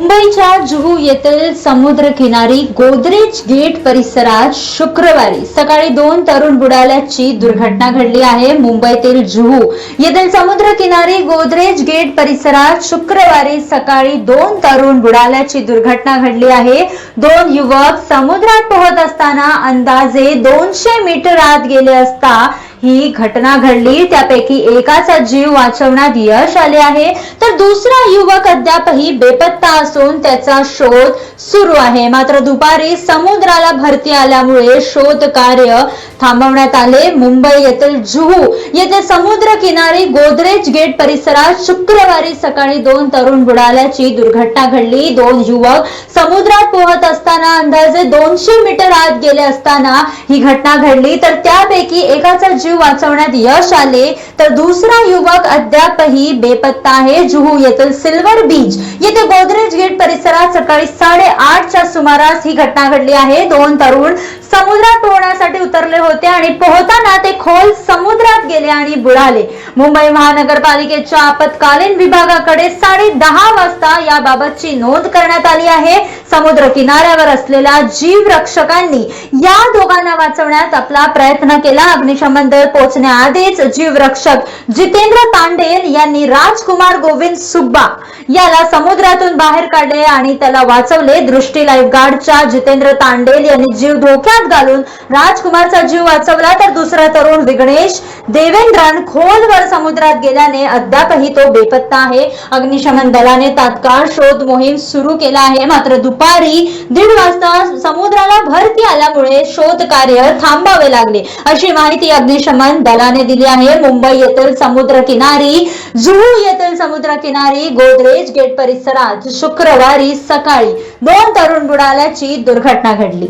मुंबईच्या जुहू येथील समुद्र किनारी गोदरेज गेट परिसरात शुक्रवारी सकाळी दोन तरुण बुडाल्याची दुर्घटना घडली आहे. मुंबईतील जुहू येथील समुद्र किनारी गोदरेज गेट परिसरात शुक्रवारी सकाळी दोन तरुण बुडाल्याची दुर्घटना घडली आहे. दोन युवक समुद्रात पोहत असताना अंदाजे दोनशे मीटर आत गेले असता ही घटना घडली. त्यापैकी एकाचा जीव वाचवण्यात यश आले आहे. तर दुसरा युवक अद्यापही बेपत्ता असून त्याचा शोध सुरू आहे. मात्र दुपारी समुद्राला भरती आल्यामुळे शोध कार्य थांबवण्यात आले. मुंबई येथील जुहू येथे समुद्र किनारी गोदरेज गेट परिसरात शुक्रवारी सकाळी दोन तरुण बुडाल्याची दुर्घटना घडली. दोन युवक समुद्रात पोहत असताना अंदाजे दोनशे मीटर आत गेले असताना ही घटना घडली. तर त्यापैकी एकाचा जीव वाचवण्यात यश आले. तर दुसरा युवक अद्यापही बेपत्ता आहे. जुहू येथील सिल्वर बीच येथे गोदरेज गेट परिसरात सकाळी साडेआठच्या सुमारास ही घटना घडली आहे. दोन तरुण समुद्रात पोहण्यासाठी उतरले होते आणि पोहताना ते खोल समुद्रात गेले आणि बुडाले. मुंबई महानगरपालिकेच्या आपत्कालीन विभागाकडे साडे दहा वाजता याबाबतची नोंद करण्यात आली आहे. समुद्र किनाऱ्यावर असलेल्या जीव रक्षकांनी या दोघांना वाचवण्यात आपला प्रयत्न केला. अग्निशमन दल पोहोचण्याआधीच जीव रक्षक जितेंद्र तांडेल यांनी राजकुमार गोविंद सुब्बा याला समुद्रातून बाहेर काढले आणि त्याला वाचवले. दृष्टी लाईफ गार्डच्या जितेंद्र तांडेल यांनी जीव धोक्यात घालून राजकुमारचा जीव वाचवला. तर दुसरा तरुण विघ्नेश देवेंद्रन खोलवर खोलवर समुद्रात गेल्याने अद्यापही तो बेपत्ता आहे. अग्निशमन दलाने तात्काळ शोध मोहीम सुरू केला आहे. मात्र दुपारी दीड वाजता समुद्राला भरती आल्यामुळे शोध कार्य थांबावे लागले. अशी माहिती अग्निशमन दलाने दिली आहे. मुंबई येथील समुद्र किनारी जुहू येथील समुद्र किनारी गोदरेज गेट परिसरात शुक्रवारी सकाळी दोन तरुण बुडाल्याची दुर्घटना घडली.